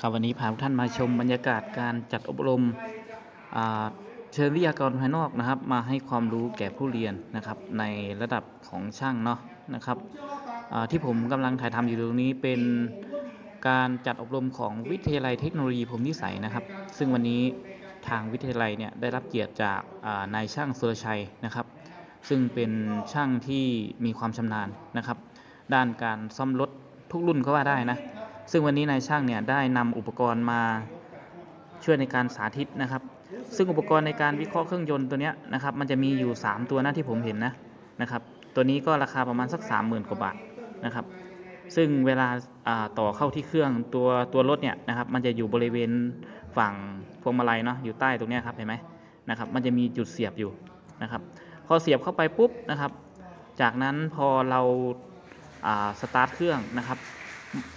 ครับวันนี้พาทุกท่านมาชมบรรยากาศการจัดอบรมเชิญวิทยากรภายนอกนะครับ มาให้ความรู้แก่ผู้เรียนนะครับ ในระดับของช่างเนาะนะครับที่ผมกำลังถ่ายทำอยู่ตรงนี้เป็นการจัดอบรมของวิทยาลัยเทคโนโลยีพรมวิสัยนะครับ ซึ่งวันนี้ทางวิทยาลัยเนี่ยได้รับเกียรติจากนายช่างสุรชัยนะครับ ซึ่งเป็นช่างที่มีความชำนาญนะครับ ด้านการซ่อมรถทุกรุ่นก็ว่าได้นะ ซึ่งวันนี้นายช่างเนี่ยได้นำอุปกรณ์มาช่วยในการสาธิตนะครับ ซึ่งอุปกรณ์ในการวิเคราะห์เครื่องยนต์ตัวนี้นะครับ มันจะมีอยู่ 3 ตัวนะที่ผมเห็นนะนะครับ ตัวนี้ก็ราคาประมาณสัก 30,000 กว่าบาทนะครับ ซึ่งเวลาาต่อเข้าที่เครื่องตัวตัวรถเนี่ยนะครับ มันจะอยู่บริเวณฝั่งพวงมาลัยเนาะอยู่ใต้ตรงนี้ครับเห็นไหมนะครับ มันจะมีจุดเสียบอยู่นะครับ พอเสียบเข้าไปปุ๊บนะครับ จากนั้นพอเราาสตาร์ทเครื่องนะครับ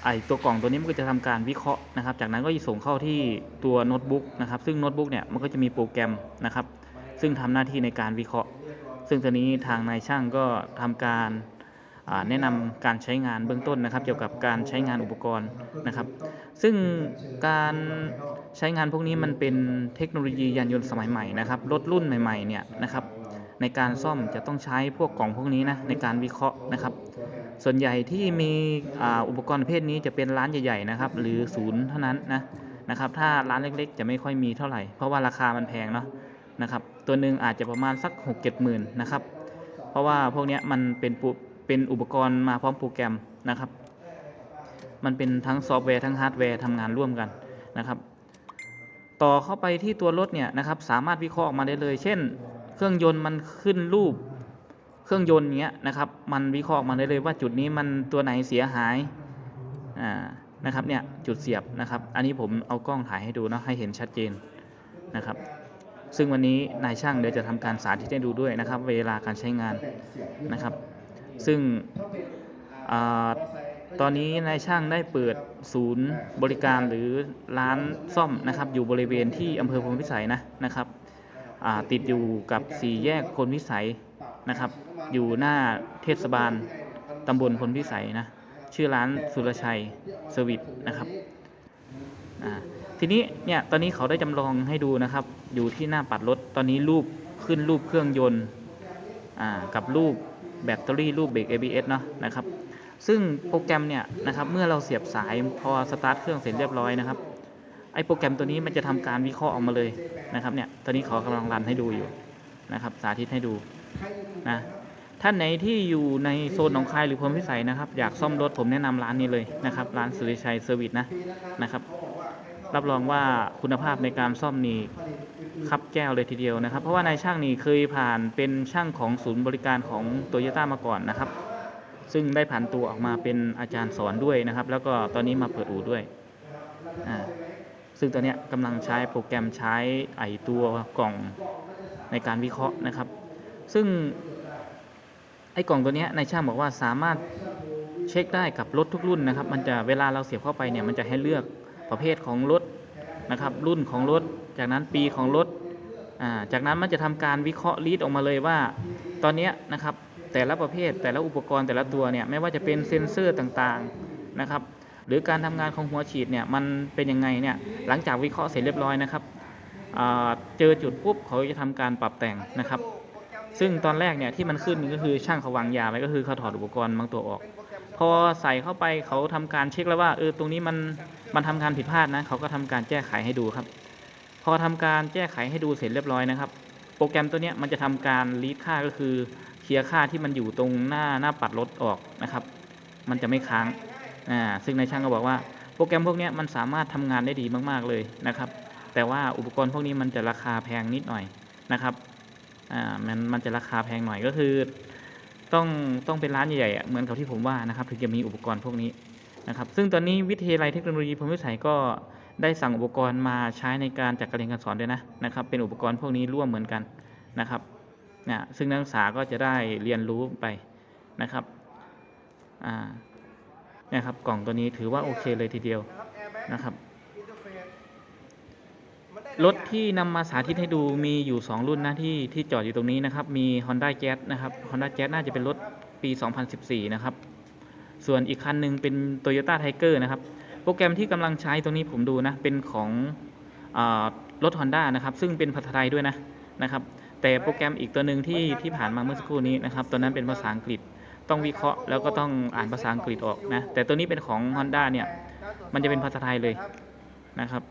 ไอตัวกล่องตัวนี้มันก็จะทำการวิเคราะห์นะครับ จากนั้นก็จะส่งเข้าที่ตัวโน้ตบุ๊กนะครับ ซึ่งโน้ตบุ๊กเนี่ยมันก็จะมีโปรแกรมนะครับ ซึ่งทำหน้าที่ในการวิเคราะห์ ซึ่งตัวนี้ทางนายช่างก็ทำการแนะนำการใช้งานเบื้องต้นนะครับ เกี่ยวกับการใช้งานอุปกรณ์นะครับ ซึ่งการใช้งานพวกนี้มันเป็นเทคโนโลยียานยนต์สมัยใหม่นะครับรถรุ่นใหม่ๆเนี่ยนะครับ ในการซ่อมจะต้องใช้พวกกล่องพวกนี้นะในการวิเคราะห์นะครับ ส่วนใหญ่ที่มีอ,อุปกรณ์ประเภทนี้จะเป็นร้านใหญ่ๆนะครับ หรือศูนย์เท่านั้นนะนะครับ ถ้าร้านเล็กๆ จะไม่ค่อยมีเท่าไหร่ เพราะว่าราคามันแพงเนาะนะครับตัวหนึ่งอาจจะประมาณสัก 6 7หมื่นนะครับ เพราะว่าพวกนี้มันเป็นปุเป็นอุปกรณ์มาพร้อมโปรแกรมนะครับ มันเป็นทั้งซอฟต์แวร์ทั้งฮาร์ดแวร์ทำงานร่วมกันนะครับ ต่อเข้าไปที่ตัวรถเนี่ยนะครับ สามารถวิเคราะห์ออกมาได้เลย เช่น เครื่องยนต์มันขึ้นรูป เครื่องยนต์เนี้ยนะครับ มันวิเคราะห์ออกมาได้เลยว่าจุดนี้มันตัวไหนเสียหายอ่านะครับเนี่ยจุดเสียบนะครับ อันนี้ผมเอากล้องถ่ายให้ดูเนาะให้เห็นชัดเจนนะครับ ซึ่งวันนี้นายช่างเดี๋ยวจะทำการสาธิตให้ดูด้วยนะครับ เวลาการใช้งานนะครับ ซึ่งอตอนนี้นายช่างได้เปิดศูนย์บริการหรือร้านซ่อมนะครับ อยู่บริเวณที่อำเภอพลพิสัยนะนะครับติดอยู่กับสี่แยกพลพิสัย นะครับ อยู่หน้าเทศบาลตำบลพลพิสัยนะ ชื่อร้านสุรชัยเซอร์วิสนะครับทีนี้เนี่ยตอนนี้เขาได้จำลองให้ดูนะครับ อยู่ที่หน้าปัดรถ ตอนนี้รูปขึ้นรูปเครื่องยนต์กับรูปแบตเตอรี่รูปเบรก ABS เนาะนะครับ ซึ่งโปรแกรมเนี่ยนะครับเมื่อเราเสียบสายพอสตาร์ทเครื่องเสร็จเรียบร้อยนะครับไอโปรแกรมตัวนี้มันจะทำการวิเคราะห์ออกมาเลยนะครับเนี่ยตอนนี้เขากำลังรันให้ดูอยู่นะครับ สาธิตให้ดู นะท่านไหนที่อยู่ในโซนหนองคายหรือพลพิสัยนะครับ อยากซ่อมรถผมแนะนำร้านนี้เลยนะครับ ร้านสุริชัยเซอร์วิสนะนะครับ รับรองว่าคุณภาพในการซ่อมนี่ครับแก้วเลยทีเดียวนะครับ เพราะว่านายช่างนี่เคยผ่านเป็นช่างของศูนย์บริการของโตโยต้ามาก่อนนะครับ ซึ่งได้ผ่านตัวออกมาเป็นอาจารย์สอนด้วยนะครับ แล้วก็ตอนนี้มาเปิดอู่ด้วยอ่าซึ่งตอนนี้กำลังใช้โปรแกรมใช้ไอตัวกล่องในการวิเคราะห์นะครับ ซึ่งไอ้กล่องตัวนี้ยนายช่างบอกว่าสามารถเช็คได้กับรถทุกรุ่นนะครับ มันจะเวลาเราเสียบเข้าไปเนี่ยมันจะให้เลือกประเภทของรถนะครับ รุ่นของรถ จากนั้นปีของรถจากนั้นมันจะทำการวิเคราะห์ลีดออกมาเลยว่า ตอนนี้นะครับแต่ละประเภทแต่ละอุปกรณ์แต่ละตัวเนี่ยไม่ว่าจะเป็นเซ็นเซอร์ต่างๆนะครับหรือการทำงานของหัวฉีดเนี่ยมันเป็นยังไงเนี่ยหลังจากวิเคราะห์เสร็จเรียบร้อยนะครับเจอจุดปุ๊บเขาจะทำการปรับแต่งนะครับ ซึ่งตอนแรกเนี่ยที่มันขึ้นก็คือช่างเขาวางยาไว้ก็คือเขาถอดอุปกรณ์บางตัวออก พอใส่เข้าไปเขาทำการเช็คแล้วว่าเออตรงนี้มันมันทำการผิดพลาดนะเขาก็ทำการแก้ไขให้ดูครับ พอทำการแก้ไขให้ดูเสร็จเรียบร้อยนะครับ โปรแกรมตัวเนี้ยมันจะทำการรีดค่าก็คือเคลียร์ค่าที่มันอยู่ตรงหน้าหน้าปัดรถออกนะครับ มันจะไม่ค้างอ่าซึ่งในช่างก็บอกว่าโปรแกรมพวกนี้มันสามารถทำงานได้ดีมากๆเลยนะครับ แต่ว่าอุปกรณ์พวกนี้มันจะราคาแพงนิดหน่อยนะครับ อ่ามันมันจะราคาแพงหน่อยก็คือ ต้องต้องเป็นร้านใหญ่ๆเหมือนกับที่ผมว่านะครับถึงจะมีอุปกรณ์พวกนี้นะครับ ซึ่งตอนนี้วิทยาลัยเทคโนโลยีพรหมวิสัยก็ได้สั่งอุปกรณ์มาใช้ในการจัดการเรียนการสอนด้วยนะนะครับ เป็นอุปกรณ์พวกนี้ร่วมเหมือนกันนะครับนะซึ่งนักศึกษาก็จะได้เรียนรู้ไปนะครับอ่าเนี่ยครับกล่องตัวนี้ถือว่าโอเคเลยทีเดียวนะครับ รถที่นำมาสาธิตให้ดูมีอยู่ 2 รุ่นนะที่ที่จอดอยู่ตรงนี้นะครับ มี Honda Jazz นะครับ Honda Jazz น่าจะเป็นรถปี 2014 นะครับ ส่วนอีกคันหนึ่งเป็น Toyota Tiger นะครับ โปรแกรมที่กำลังใช้ตัวนี้ผมดูนะ เป็นของอรถ Honda นะครับ ซึ่งเป็นภาษาไทยด้วยนะนะครับ แต่โปรแกรมอีกตัวหนึ่งที่ที่ผ่านมาเมื่อสักครู่นี้นะครับตัวนั้นเป็นภาษาอังกฤษ ต้องวิเคราะห์แล้วก็ต้องอ่านภาษาอังกฤษออกนะ แต่ตัวนี้เป็นของ Honda เนี่ย มันจะเป็นภาษาไทยเลยนะครับ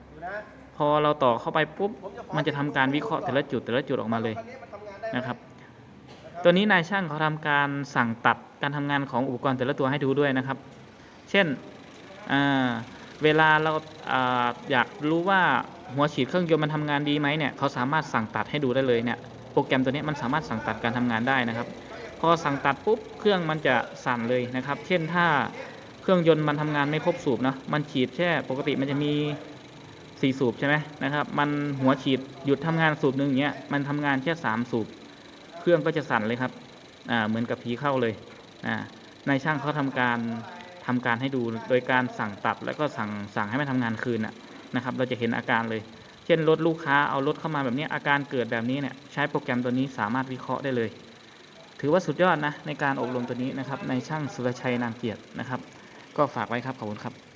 พอเราต่อเข้าไปปุ๊บมันจะทำการวิเคราะห์แต่ละจุดแต่ละจุดออกมาเลยนะครับ ตัวนี้นายช่างเขาทำการสั่งตัดการทำงานของอุปกรณ์แต่ละตัวให้ดูด้วยนะครับ เช่นเวลาเราอยากรู้ว่าหัวฉีดเครื่องยนต์มันทำงานดีไหมเนี่ยเขาสามารถสั่งตัดให้ดูได้เลยเนี่ยโปรแกรมตัวนี้มันสามารถสั่งตัดการทำงานได้นะครับ พอสั่งตัดปุ๊บเครื่องมันจะสั่นเลยนะครับ เช่นถ้าเครื่องยนต์มันทำงานไม่ครบสูบเนาะมันฉีดแค่ปกติมันจะมี สี่สูบใช่ไหมนะครับ มันหัวฉีดหยุดทำงานสูบหนึ่งอย่างเงี้ย มันทำงานแค่สามสูบ เครื่องก็จะสั่นเลยครับ อ่า เหมือนกับผีเข้าเลย อ่านายช่างเขาทำการทำการให้ดูโดยการสั่งตัดแล้วก็สั่งสั่งให้มันทำงานคืนน่ะนะครับ เราจะเห็นอาการเลย เช่นรถลูกค้าเอารถเข้ามาแบบนี้อาการเกิดแบบนี้เนี่ยใช้โปรแกรมตัวนี้สามารถวิเคราะห์ได้เลย ถือว่าสุดยอดนะในการอบรมตัวนี้นะครับในช่างสุรชัยนามเกียรตินะครับ ก็ฝากไว้ครับขอบคุณครับ